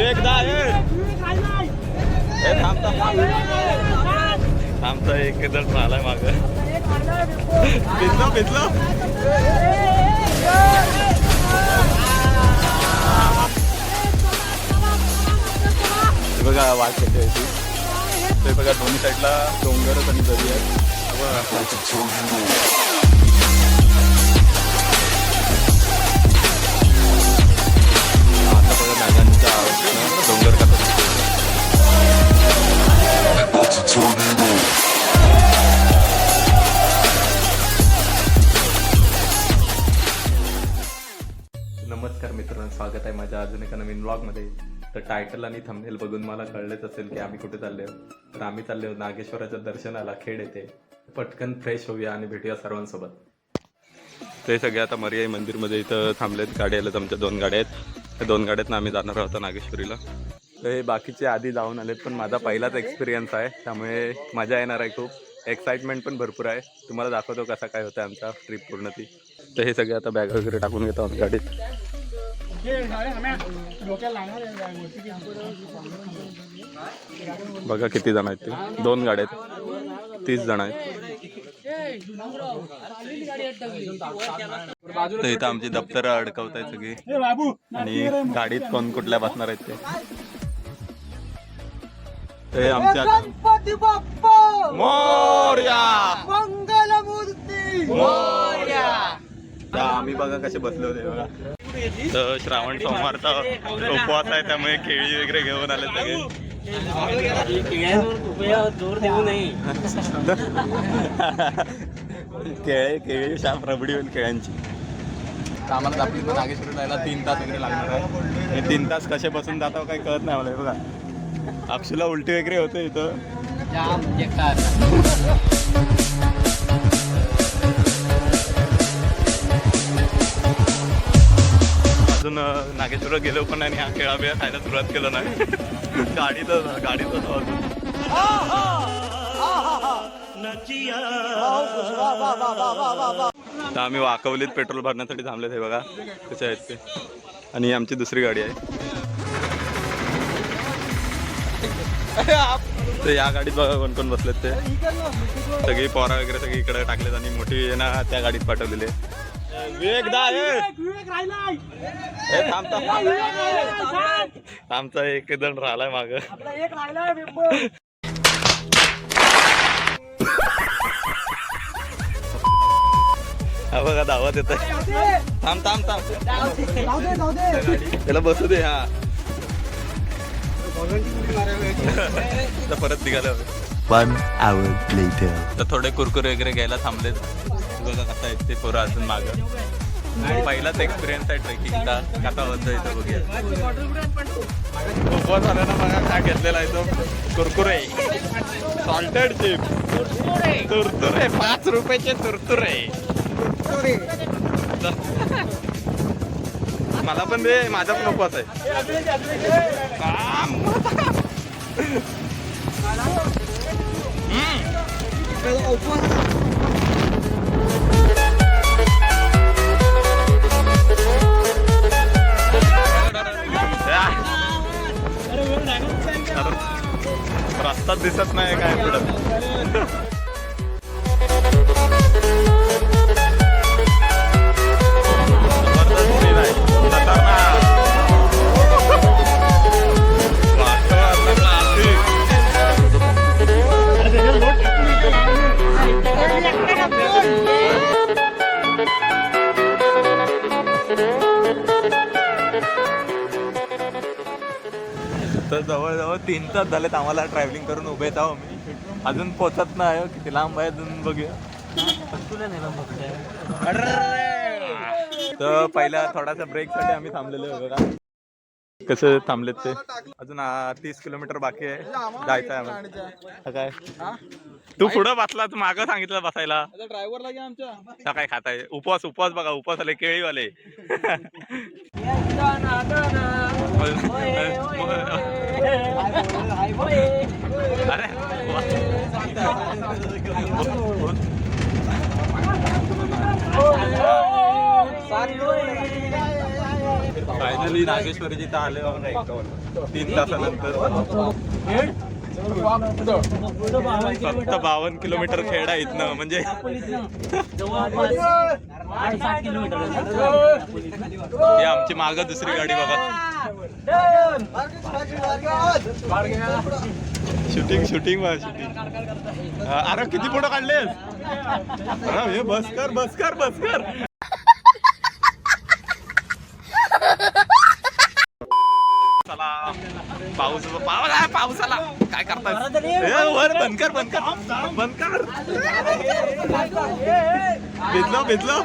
एकदा थांबता थांबता एक जण राहिलाय माग. भिजलो भिजलो बघा वाट कशी आहे ती. ते बघा दोन्ही साईडला डोंगरच आणि दरी आहे. बघा. डोंगर नमस्कार मित्रांनो स्वागत आहे माझ्या अजून एका नवीन ब्लॉगमध्ये तर टायटल आणि थंबनेल बघून मला कळलेच असेल की आम्ही कुठे चालले आहोत. तर आम्ही चालले आहोत नागेश्वराच्या दर्शनाला खेड येते पटकन फ्रेश होऊया आणि भेटूया सर्वांसोबत. ते सगळे आता मर्याई मंदिरमध्ये इथं थांबलेत. गाड्या आल्यात आमच्या दोन गाड्या आहेत. त्या दोन गाड्यातनं आम्ही जाणार आहोत नागेश्वरीला. तर हे बाकीचे आधी जाऊन आलेत पण माझा पहिलाच एक्सपिरियन्स आहे. त्यामुळे मजा येणार आहे खूप. एक्साइटमेंट पण भरपूर आहे. तुम्हाला दाखवतो कसा काय होतं आमचा ट्रिप पूर्ण ती. तर हे सगळे आता बॅग वगैरे टाकून घेतो आम्ही गाडीत. बघा किती जण आहेत ते. दोन गाड्या आहेत तीस जण आहेत. तर इथं आमची दप्तर अडकवत आहेत सगळी आणि गाडीत कोण कुठल्या बसणार आहेत ते? ते आमच्या गणपती बाप्पा! मोर्या! तर आम्ही बघा कसे बसले होते बघा. तर श्रावण सोमवारचा उपवास आहे त्यामुळे केळी वगैरे घेऊन आले सगळे. जोर देऊ केळे केळी शाप रबडी होईल केळ्यांची. तर आम्हाला आपली नागेश्वरी जायला तीन तास वगैरे लागणार आहे. हे तीन तास कसे बसून जातो काही कळत नाही मला बघा. अक्षुला उलटी वगैरे होते इथं. अजून नागेश्वर गेलो पण आणि हा खेळा बिळा खायला सुरुवात केलं नाही. गाडीतच गाडीतच अजून तर आम्ही वाकवलीत पेट्रोल भरण्यासाठी थांबले ते बघा. कसे आहेत ते. आणि ही आमची दुसरी गाडी आहे. तर या गाडीत बघा कोण कोण बसलेत ते. सगळी पोरा वगैरे सगळी इकडे टाकलेत आणि मोठी ना त्या गाडीत पाठवलेली आहे. वेगदा थांब थांब. आमचा एक जण राहिलाय माग. एक राहिला बिंब हा बघा धावत येत थांब थांब थांब. त्याला बसू दे हा. परत निघाले हवे One hour later. तर थोडे कुरकुरे वगैरे घ्यायला थांबलेत. बघा कसं आहे ते पोरं अजून माग. पहिलाच एक्सपिरियन्स आहे ट्रेकिंगचा. कसा होतं इथं बघूया. उपवास आला ना बघा काय घेतलेला आहे तो? कुरकुरे. सॉल्टेड चिप तुरतुरे पाच रुपयाचे तुरतुरे. मला पण ते माझा पण उपवास आहे. काम. रास्ताच दिसत नाही काय पुढं. तीन तास झालेत आम्हाला ट्रॅव्हलिंग करून उभे येत आहो मी अजून पोचत नाही हो. किती लांब आहे अजून बघूया तर पहिला थोडासा ब्रेकसाठी आम्ही थांबलेलो आहे बघा कसं थांबलेत ते? अजून आ, तीस किलोमीटर बाकी आहे. जायचं आहे आम्हाला. हा काय? तू पुढं बसला तू मागं सांगितलं बसायला. ड्रायव्हरला घ्या आमच्या. काय खाताय. उपवास उपवास बघा उपवास आले केळीवाले. अरे फायनली नागेश्वरी जिथं आले तीन तासानंतर. फक्त बावन्न किलोमीटर खेड आहे इथनं म्हणजे हे आमची माग दुसरी गाडी बघा. शूटिंग शूटिंग बघा शूटिंग अरे किती फोटो काढले अरे हे बस कर बस कर बस कर वर बनकर बनकर बनकर भेदलो भेदलो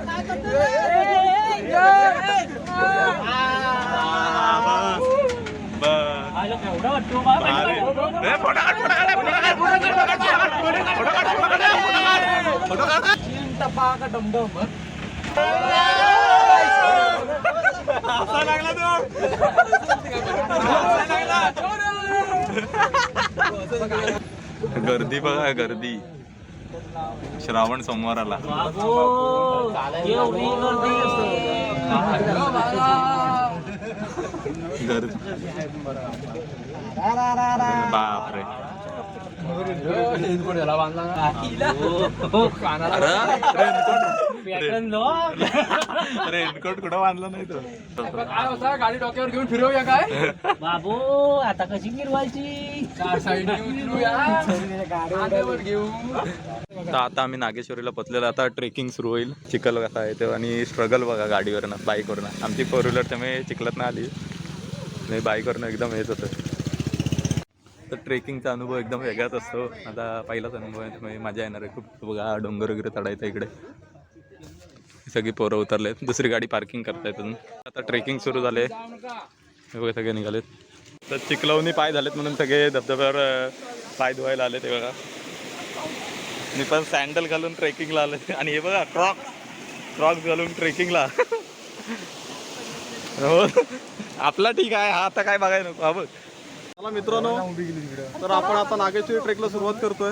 लागला तो गर्दी बघा गर्दी. श्रावण सोमवाराला. गर्दी बापरे. रेनकोट कुठं बांधला नाही तो? काय होता गाडी डोक्यावर घेऊन फिरवूया काय? बाबू आता कशी गिरवायची चार साईड फिरूया गाडीवर घेऊ तर आता आम्ही नागेश्वरीला पोचलेलो. आता ट्रेकिंग सुरू होईल. चिखल कसा आहे ते आणि स्ट्रगल बघा गाडीवरनं बाईकवरनं आमची फोर व्हीलर त्यामुळे चिखलात नाही आली. नाही बाईकवरनं एकदम हेच होतं. तर ट्रेकिंगचा अनुभव एकदम वेगळाच असतो. आता पहिलाच अनुभव आहे. त्यामुळे मजा येणार आहे खूप. बघा डोंगर वगैरे चढायचं इकडे. सगळी पोरं उतरलेत. दुसरी गाडी पार्किंग करतायत अजून. आता ट्रेकिंग सुरू झाले. हे बघा सगळे निघालेत. तर चिखलवणी पाय झालेत म्हणून सगळे धबधब्यावर पाय धुवायला आले ते बघा. मी पण सँडल घालून ट्रेकिंगला आले आणि हे बघा क्रॉक क्रॉक्स घालून ट्रेकिंगला हो. आपला ठीक आहे. हा आता काय बघायला नको. हा बघ. चला मित्रांनो तर आपण आता नागेश्वरी ट्रेकला सुरुवात करतोय.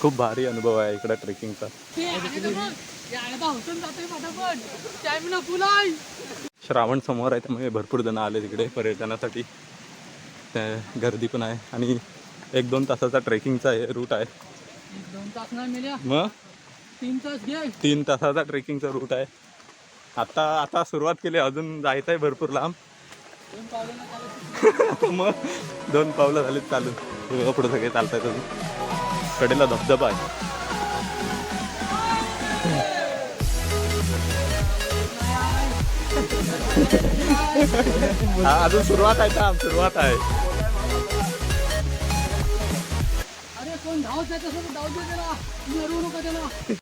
खूप भारी अनुभव आहे इकडे ट्रेकिंगचा. श्रावण समोर आहे त्यामुळे भरपूर जण आले तिकडे पर्यटनासाठी. त्या गर्दी पण आहे. आणि एक दोन तासाचा ट्रेकिंगचा रूट आहे. मग? तीन तास घे. तीन तासाचा ट्रेकिंगचा रूट आहे. आता आता सुरुवात केली अजून जायचं आहे भरपूर लांब. मग दोन पावलं झालीत चालू बघा पुढे सगळे चालत आहेत अजून. कडेला धबधबा आहे. हा अजून सुरुवात आहे काम सुरुवात आहे. अरे कोण धावत नाही तसं? धावतो त्याला. मरू नका त्याला.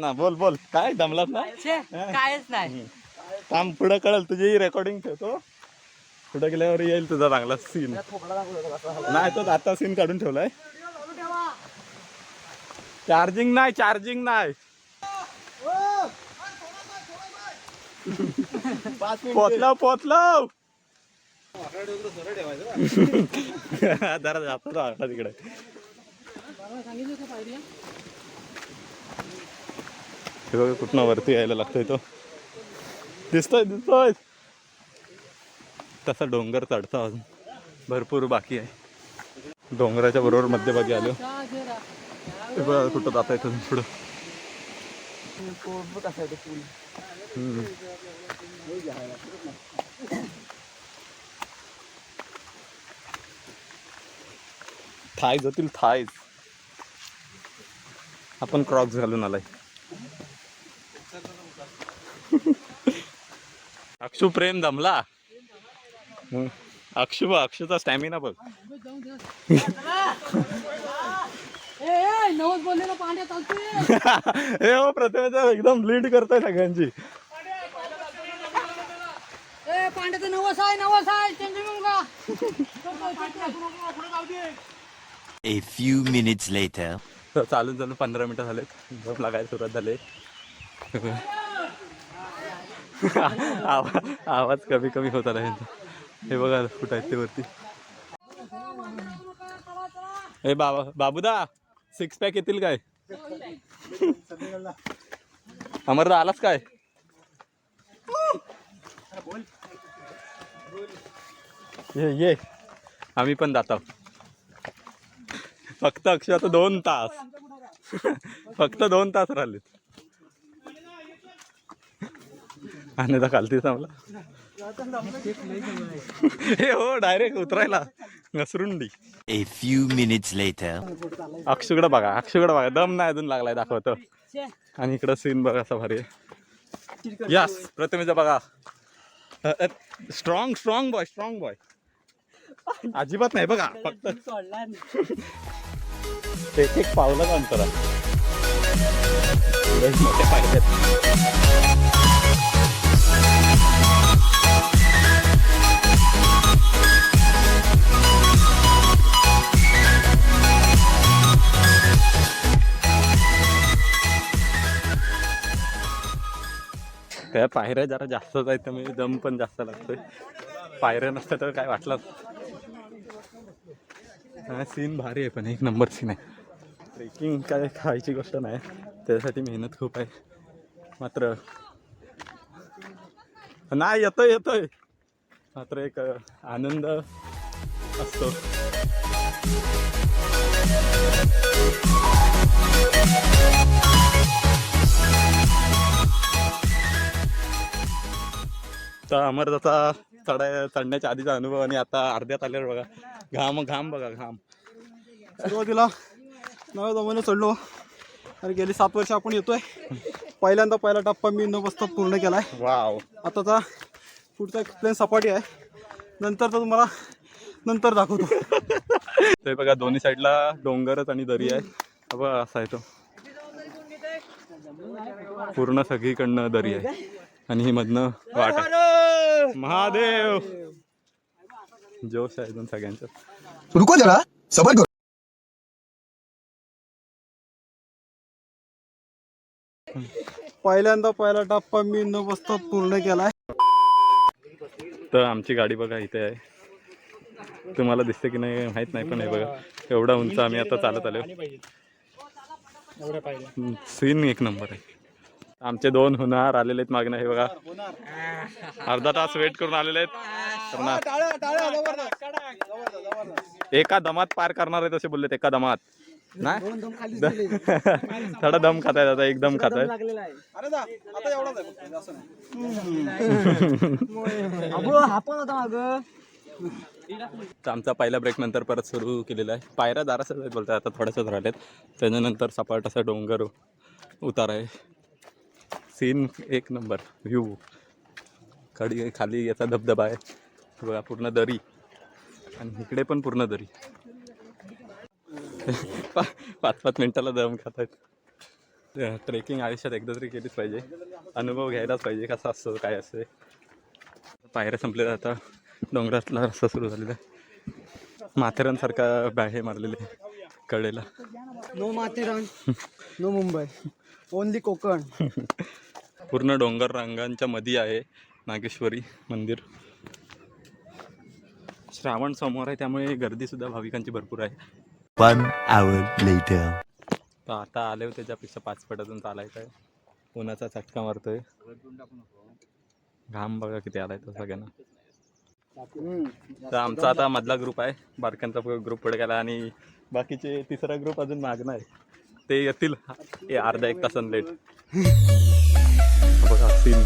ना बोल बोल. काय दमलात ना? कायच नाही. थांब पुढं कळल तुझी रेकॉर्डिंग ठेवतो. पुढे गेल्यावर येईल तुझा चांगला सीन नाही तो आता सीन काढून ठेवलाय. चार्जिंग नाही चार्जिंग नाही. पोचलो पोचलो जरा आता तिकडे. हे बघा कुठनं वरती यायला लागतोय तो. दिसतोय दिसतोय. तसा डोंगर चढता अजून. भरपूर बाकी आहे. डोंगराच्या बरोबर मध्यभागी आलो. चहा बघा कुठं जाता येतं पुढं? थायज थाय जातील आपण क्रॉक्स घालून आलाय. अक्षू प्रेम दमला. अक्षु बघ अक्षुचा स्टॅमिना बघ ए हे प्रथमेश एकदम लीड करतोय सगळ्यांची ए पांड्याचं नवस आहे नवस आहे A few minutes later. तर चालून चालून पंधरा मिनिटं झालेत झोप लागायला सुरुवात झाली आवाज आवाज कमी कमी होत आला हे बघा कुठं आहेत ते वरती. हे बाबा बाबूदा सिक्स पॅक येतील काय? अमरदा आलाच काय? ये ये. आम्ही पण जात. फक्त अक्षय आता दोन तास. फक्त दोन तास राहिलेत. आणि आता खालती थांबला हे हो डायरेक्ट उतरायला. घसरुंडी A few minutes later. अक्षुकडे बघा अक्षुकडे बघा. दम नाही अजून लागलाय दाखवतो. आणि इकडं सीन बघा असा भारी यस प्रथमेचा बघा strong strong boy strong boy अजिबात नाही बघा फक्त. सोडला एक एक पावलं अंतरा लय मोठे पाहिजे त्या पायऱ्या जरा जास्तच आहेत त्यामुळे दम पण जास्त लागतोय. पायऱ्या नसत्या तर काय वाटलं? सीन भारी आहे पण एक नंबर सीन आहे. ट्रेकिंग काय खायची गोष्ट नाही त्यासाठी मेहनत खूप आहे. मात्र नाही येतोय येतोय. मात्र एक आनंद असतो. तर अमरदाचा चढाय चढण्याच्या आधीचा अनुभव आणि आता अर्ध्यात आल्यावर बघा. घाम घाम बघा घाम. सुरुवातीला नव्या जमाने चढलो. आणि गेली सात वर्ष आपण येतोय. पहिल्यांदा पहिला टप्पा मी न बसता पूर्ण केलाय. वाव. आताचा पुढचा प्लेन सपाटी आहे. नंतर तर तुम्हाला नंतर दाखवतो. ते बघा दोन्ही साईडला डोंगरच आणि दरी आहे. बघा असा आहे तो. पूर्ण सगळीकडनं दरी आहे. आणि ही मधनं वाट आहे. महादेव. जोश आहे सगळ्यांचं. रुको जरा. सबर करो. पहिल्यांदा पहिला टप्पा मी न बसता पूर्ण केलाय. तर आमची गाडी बघा इथे आहे. तुम्हाला दिसते की नाही माहीत नाही पण हे बघा एवढा उंच आम्ही आता चालत आलो. सीन एक नंबर आहे. आमचे दोन हुनार आलेले आहेत मागणं हे बघा. अर्धा तास वेट करून आलेले आहेत. करणार एका दमात पार करणार आहेत असे बोललेत एका दमात. नाही? थोडा दम खातायत आता एक दम खातायत आहे. आमचा पहिला ब्रेक नंतर परत सुरू केलेला आहे. पायऱ्या दारासच आहेत बोलतात आता थोड्याशाच राहिल्यात त्याच्यानंतर सपाट असा डोंगर उतार आहे. सीन एक नंबर. व्ह्यू. खाली खाली याचा धबधबा आहे. बघा पूर्ण दरी. आणि इकडे पण पूर्ण दरी. पाच पाच मिनिटाला दम खात आहेत ट्रेकिंग आयुष्यात एकदा तरी केलीच पाहिजे. अनुभव घ्यायलाच पाहिजे कसा असतो काय असते पायऱ्या संपलेल्या आता डोंगरातला रस्ता सुरू झालेला आहे. माथेरानसारखा बाहे मारलेले कडेला no Matheran no Mumbai only Konkan. पूर्ण डोंगर रांगांच्या मध्ये आहे नागेश्वरी मंदिर. श्रावण सोमवार आहे त्यामुळे गर्दीसुद्धा भाविकांची भरपूर आहे. One hour later. तर आता आले होते त्याच्यापेक्षा पाच पट अजून चालायचं आहे. उन्हाचा चटका मारतोय. घाम बघा किती आलाय तो सगळ्यांना. तर आमचा आता मधला ग्रुप आहे बारक्यांचा ग्रुप पुढे गेला आणि बाकीचे तिसरा ग्रुप अजून मागणं आहे. ते येतील अर्धा एक तासन लेट बघा सीन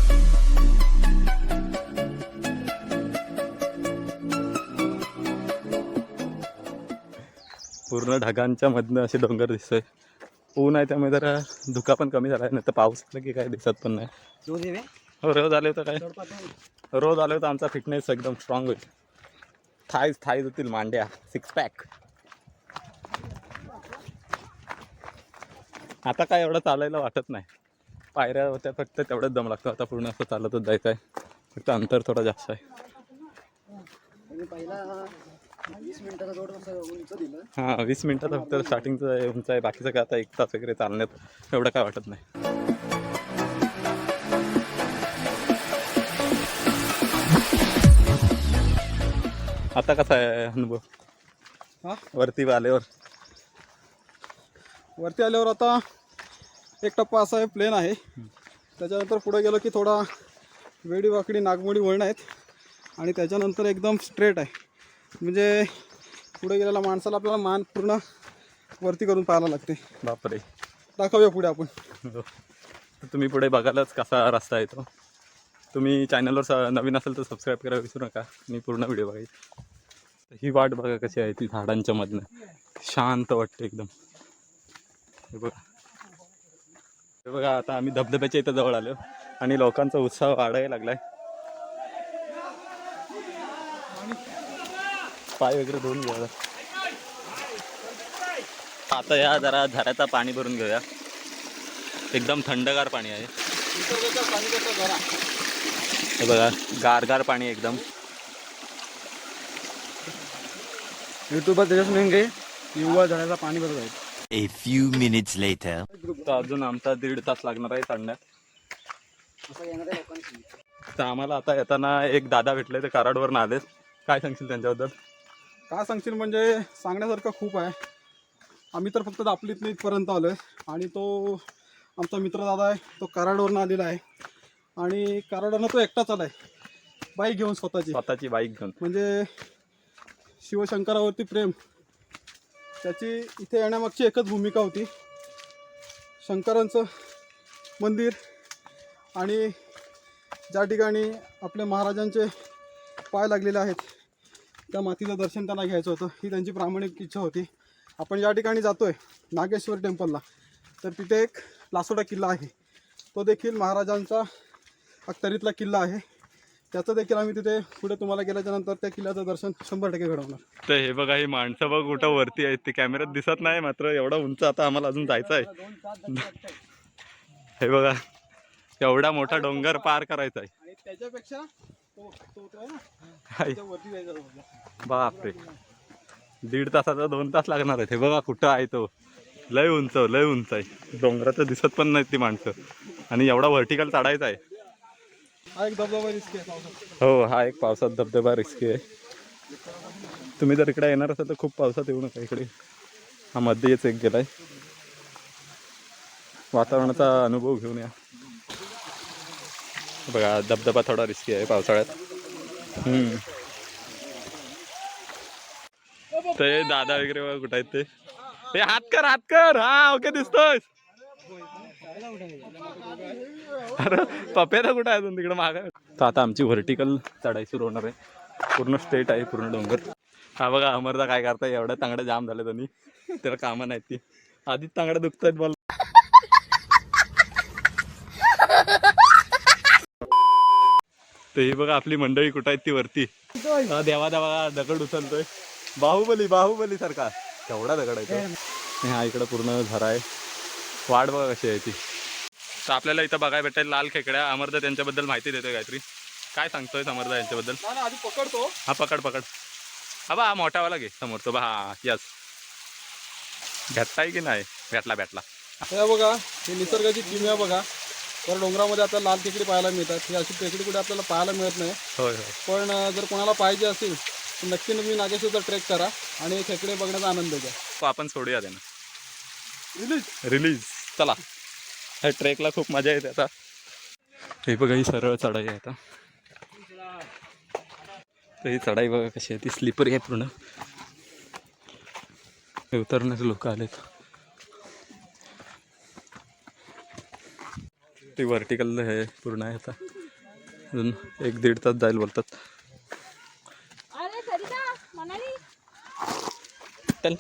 पूर्ण ढगांच्या मधनं असे डोंगर दिसतोय. ऊन आहे त्यामुळे जरा धुका पण कमी झाला आहे नाही तर पाऊस आला की काय दिसत पण नाही. हो रोज आले होतं काय? रोज आले होतं आमचा फिटनेस एकदम स्ट्रॉंग होईल. थाईज थाईज होतील मांड्या सिक्स पॅक आता काय एवढं चालायला वाटत नाही. पायऱ्या होत्या फक्त तेवढंच दम लागतो. आता पूर्ण असं चालतच जायचं आहे. फक्त अंतर थोडं जास्त आहे. हां वीस मिनिटाचं फक्त स्टार्टिंगचं आहे, उंच आहे बाकीचं काय आता एक तास वगैरे चालण्यात एवढं काय वाटत नाही. आता कसा आहे अनुभव? हा? वरती आल्यावर? वरती आल्यावर आता एक टप्पा असा आहे प्लेन आहे. त्याच्यानंतर पुढे गेलो की थोडा वेडी वाकडी नागमोडी वळण आहेत. आणि त्याच्यानंतर एकदम स्ट्रेट आहे. म्हणजे पुढे गेलेल्या माणसाला आपल्याला मान पूर्ण वरती करून पाहायला लागते. बापरे. दाखवूया पुढे आपण. तर तुम्ही पुढे बघायलाच कसा रस्ता आहे तो. तुम्ही चॅनलवर स- नवीन असेल तर सबस्क्राईब करायला विसरू नका. आणि पूर्ण व्हिडिओ बघायची ही वाट बघा कशी आहे ती झाडांच्या मधनं. शांत वाटते एकदम. हे बघा. बघा आता आम्ही धबधब्याच्या इथं जवळ आलो आणि लोकांचा उत्साह वाढायला लागलाय. पाय वगैरे धुवून घ्या आता या जरा झऱ्याचा पाणी भरून घेऊया. एकदम थंडगार पाणी आहे. हे बघा गारगार पाणी एकदम. युट्यूबवर त्याच्यासून घे युवा झऱ्याचा पाणी भरत आहे A few minutes later. तर अजून आमचा दीड तास लागणार आहे चढण्यात तर आम्हाला आता येताना एक दादा भेटले ते कराडवरून आलेत. काय सांगशील त्यांच्याबद्दल? काय सांगशील म्हणजे सांगण्यासारखं खूप आहे. आम्ही तर फक्त दापलीतनं इथपर्यंत आलो आहे आणि तो आमचा मित्र दादा आहे तो कराडवरून आलेला आहे. आणि कराडवरनं तो एकटाच आला आहे बाईक घेऊन स्वतःची. स्वतःची बाईक घेऊन. म्हणजे शिवशंकरावरती प्रेम. त्याची इथे येण्यामागची एकच भूमिका होती. शंकरांचं मंदिर आणि ज्या ठिकाणी आपल्या महाराजांचे पाय लागलेले आहेत त्या मातीचं दर्शन त्यांना घ्यायचं होतं. ही त्यांची प्रामाणिक इच्छा होती. आपण ज्या ठिकाणी जातो आहे नागेश्वर टेम्पलला तर तिथे एक लासोडा किल्ला आहे. तो देखील महाराजांचा अख्तरीतला किल्ला आहे. त्याचं देखील आम्ही तिथे पुढे तुम्हाला गेल्याच्यानंतर त्या किल्ल्याचं दर्शन शंभर टक्के घडवणार. तर हे बघा ही माणसं बघ कुठं वरती आहेत. ती कॅमेऱ्यात दिसत नाही मात्र एवढा उंच आता आम्हाला अजून जायचं आहे. हे बघा एवढा मोठा डोंगर पार करायचा आहे. त्याच्यापेक्षा आहे. बापरे. दीड तासाचा दोन तास लागणार आहेत. हे बघा कुठं आहे तो. लय उंच लय उंच आहे. डोंगराचं दिसत पण नाही ती माणसं. आणि एवढा व्हर्टिकल चढायचा आहे. हा एक धबधबा आहे पावसात. हो हा एक पावसात धबधबा रिस्की आहे. तुम्ही जर इकडे येणार असाल तर खूप पावसात येऊ नका इकडे. हा मध्येच एक गेलाय. वातावरणाचा अनुभव घेऊन या. बघा धबधबा थोडा रिस्की आहे पावसाळ्यात. हम्म. ते दादा वगैरे कुठं आहेत ते. हात कर हात कर. हा ओके दिसतोय अरे पप्याला कुठं आहे अजून तिकडे माग? तर आता आमची व्हर्टिकल चढाई सुरू होणार आहे. पूर्ण स्टेट आहे पूर्ण डोंगर. हा बघा अमरदा काय करताय? एवढ्या तांगड्या जाम झाल्या त्यांनी त्याला कामं नाहीत ती. आधीच तांगड्या दुखतायत बोल. तर ही बघा आपली मंडळी कुठं आहेत ती वरती. देवा देवा दगड उचलतोय. बाहुबली बाहुबली सारखा. केवढा दगड आहे हा इकडं पूर्ण झरा आहे. वाट बघा कशी आहे ती. तर आपल्याला इथं बघायला भेटेल लाल खेकड्या अमरदा त्यांच्याबद्दल माहिती देतोय काहीतरी. काय सांगतोय अमरदा यांच्याबद्दल? ना, ना, आधी पकडतो हा पकड पकड. हा बा हा मोठावाला घे समोर तो बा हा यस. भेटताय की नाही? भेटला. भेटला बघा हे निसर्गाची किमया बघा. तर डोंगरामध्ये आपल्याला लाल खेकडी पाहायला मिळतात. ही अशी खेकडी कुठे आपल्याला पाहायला मिळत नाही. होय होय. पण जर कोणाला पाहिजे असेल तर नक्की तुम्ही नागेश्वरचा ट्रेक करा आणि खेकडे बघण्याचा आनंद घ्या. तो आपण सोडूया त्यांना. रिलीज. रिलीज. चला. ह्या ट्रेकला खूप मजा येते आता. हे बघा ही सरळ चढाई आहे आता. तर ही चढाई बघा कशी आहे ती स्लिपरी आहे पूर्ण. हे उतरणारे लोक आलेत. ती व्हर्टिकल हे पूर्ण आहे आता. अजून एक दीड तास जाईल बोलतात. अरे सरिता मनाली. चल.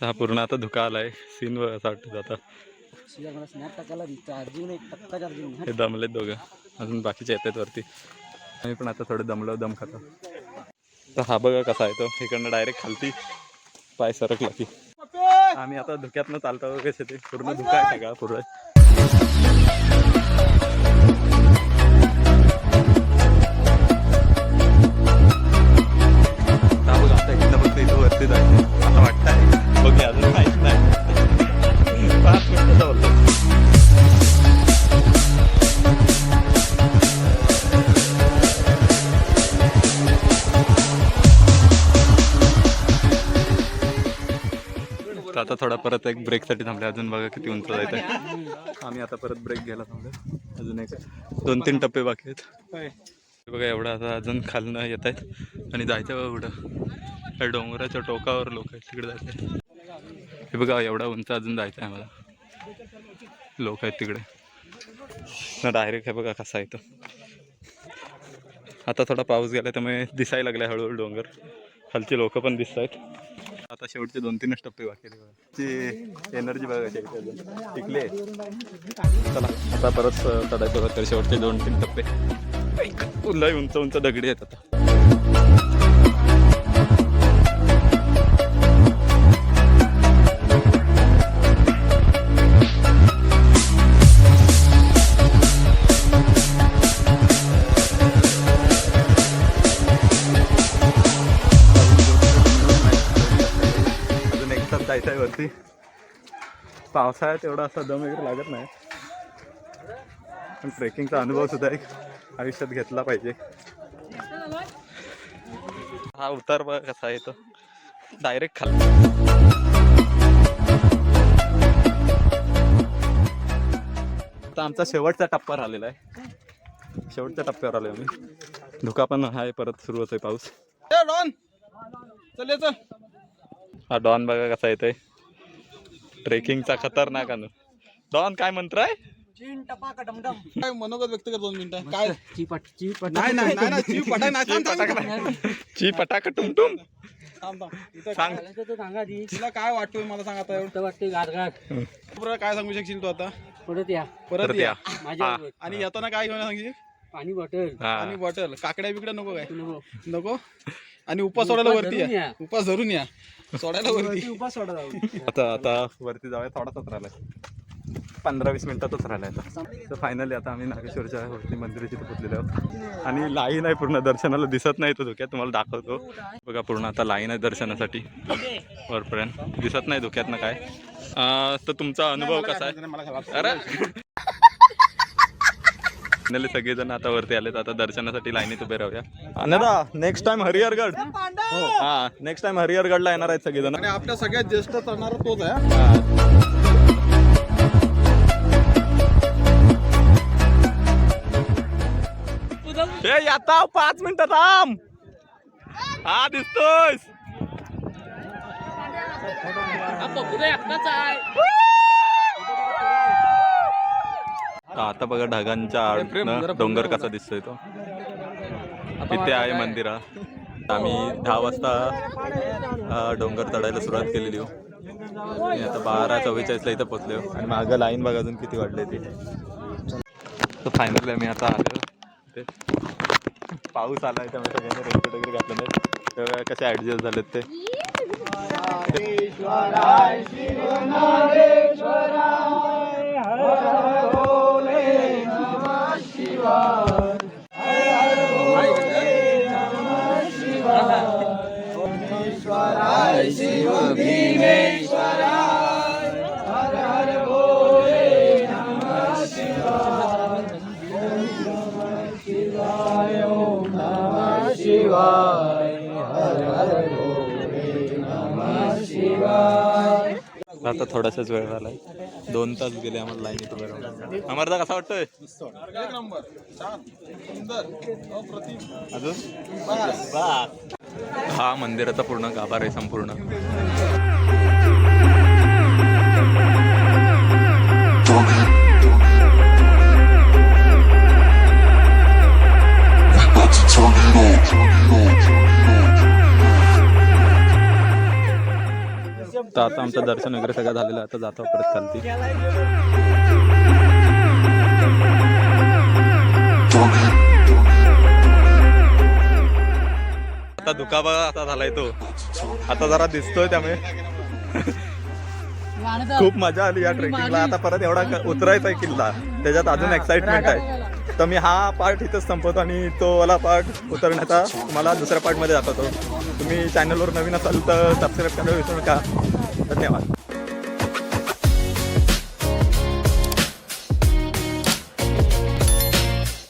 हा पूर्ण आता धुका आलाय. सीन वर असं वाटतं आता. हे दमलेत दोघं. अजून बाकीचे येतात वरती. आम्ही पण आता थोडं दमलो दम खातो. तर हा बघा कसा आहे तो. इकडनं डायरेक्ट खालती पाय सरकला की आम्ही आता धुक्यातनं चालतो कसे ते पूर्ण धुका आहे सगळा पूर्ण. परत एक ब्रेकसाठी थांबले. अजून बघा किती उंच जायचं आहे. आम्ही आता परत ब्रेक घ्यायला थांबलो अजून एक दोन तीन टप्पे बाकी आहेत. हे बघा एवढं आता अजून खालनं येत आहेत. आणि जायचं बघा कुठं त्या डोंगराच्या टोकावर लोक आहेत तिकडे जायचं हे बघा एवढा उंच अजून जायचं आहे मला लोक आहेत तिकडे. ना डायरेक्ट आहे बघा कसा आहे आता थोडा पाऊस गेला त्यामुळे दिसायला लागला हळूहळू डोंगर. खालची लोक पण दिसत आहेत आता शेवटचे दोन तीनच टप्पे बाकी आहेत. एनर्जी बघायची टिकले चला आता परत चढायचं तर शेवटचे दोन तीन टप्पे. उंच उंच दगडी आहेत आता. वरती. पावसाळ्यात एवढा असा दम वगैरे लागत नाही. पण ट्रेकिंगचा अनुभव सुद्धा एक आयुष्यात घेतला पाहिजे. हा उतार बघा कसा आहे तो डायरेक्ट खाली. आता आमचा शेवटचा टप्पा राहिलेला आहे. शेवटच्या टप्प्यावर आलोय आम्ही. धुका पण आहे परत सुरू होतोय पाऊस. डॉन! चल. हा डॉन बघा कसा येतोय. ट्रेकिंगचा खतरनाक अनु. डॉन काय मंत्र आहे काय मनोगत व्यक्त कर दोन मिनिटं. काय? चिपट चिपट नाही नाही नाही, नाही चिव पटाय नाही थांब, थांब, थांब. ची पटाक टुमटुम थांब, थांब. इथं सांग. तो सांगा ती तुला काय वाटतोय मला सांग आता एवढं? बरं काय सांगू शकशील तू आता? परत या. परत परत या. या. माझ्या हा. आणि येताना काय घेऊन सांगशील? पाणी बॉटल. हा. आणि बॉटल. काकड्या बिकड्या नको काय? नको. नको? आणि उपास सोडायला वरती धरून या या. उपास धरून या. सोडायला वरती उपास सोडा जाऊ आता आता वरती जाऊया थोडासाच राहिलाय पंधरा वीस मिनिटातच राहिलाय आता. तर फायनली आता आम्ही नागेश्वरच्या वरती मंदिराची इथे पोचलेलो आहोत. आणि लाईन आहे पूर्ण दर्शनाला दिसत नाही तो धुक्यात तुम्हाला दाखवतो. बघा पूर्ण आता लाईन आहे दर्शनासाठी. वरपर्यंत. दिसत नाही धुक्यातनं काय. अं, तर तुमचा अनुभव कसा आहे? मला काय अरे! फायनली सगळेजण आता वरती आलेत. आता दर्शनासाठी लाईनीत उभे राहूया. अनदा नेक्स्ट टाइम हरिहरगड. हा. नेक्स्ट टाइम हरिहरगडला येणार आहेत सगळेजण. आणि आपल्या सगळ्यात ज्येष्ठ चढणारा तोच आहे हा. ए आता पाच मिनिटं थांब. हा दिसतोय एकटाच आहे आता बघा ढगांच्या डोंगर कसा दिसतोय तो. इथे आहे मंदिरा. आम्ही दहा वाजता डोंगर चढायला सुरुवात केलेली हो. आणि आता बारा चव्वेचाळीसला इथं पोचलो आणि मागं लाईन बघा अजून किती वाढले ते. तर फायनली आम्ही आता आलो. ते पाऊस आलाय त्यामुळे सगळ्यांनी रेनकोट वगैरे घातलं नाही कसे ॲडजस्ट झालेत ते? आता थोडासाच वेळ झालाय. दोन तास गेले आम्हाला लाईनीत उभे राहून अमरदा कसा वाटतोय? अजून. हा मंदिराचा पूर्ण गाभार आहे संपूर्ण. तर आता आमचं दर्शन वगैरे सगळं झालेलं आता जातो परत खालती. आता दुखावा आता झालाय तो. आता जरा दिसतोय त्यामुळे. खूप मजा आली या ट्रेकिंगला. आता परत एवढा क- उतरायचा आहे किल्ला. त्याच्यात अजून एक्साइटमेंट आहे. तर मी हा पार्ट इथंच संपवतो आणि तो वाला पार्ट उतरण्याचा मला दुसऱ्या पार्टमध्ये दाखवतो. तुम्ही चॅनलवर नवीन असाल तर सबस्क्राईब करायला विसरू नका. धन्यवाद